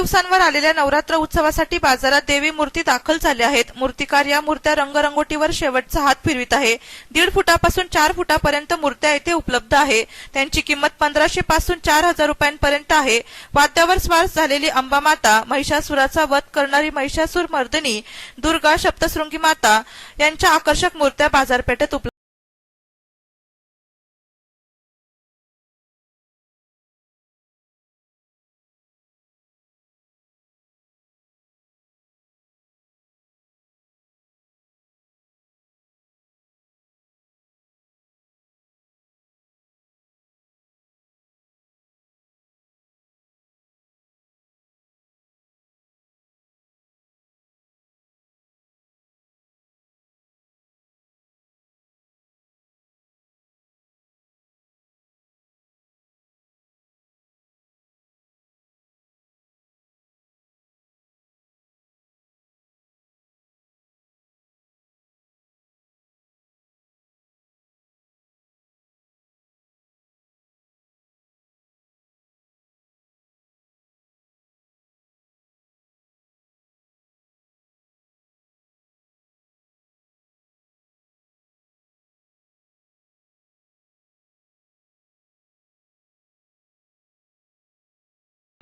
दिवसांवर आलेल्या नवरात्र उत्सवासाठी बाजारात देवी मूर्ती दाखल झाल्या आहेत. मूर्तिकार या मूर्त्या रंगरंगोटीवर शेवटचा हात फिरवित आहे. दीड फुटापासून चार फुटापर्यंत मूर्त्या येथे उपलब्ध आहे. त्यांची किंमत पंधराशे पासून चार हजार रुपयांपर्यंत आहे. वाद्यावर स्वार झालेली अंबा माता महिषासुराचा वध करणारी महिषासूर मर्दिनी दुर्गा सप्तशृंगी माता यांच्या आकर्षक मूर्त्या बाजारपेठेत उपलब्ध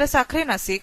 साखरे नाशिक.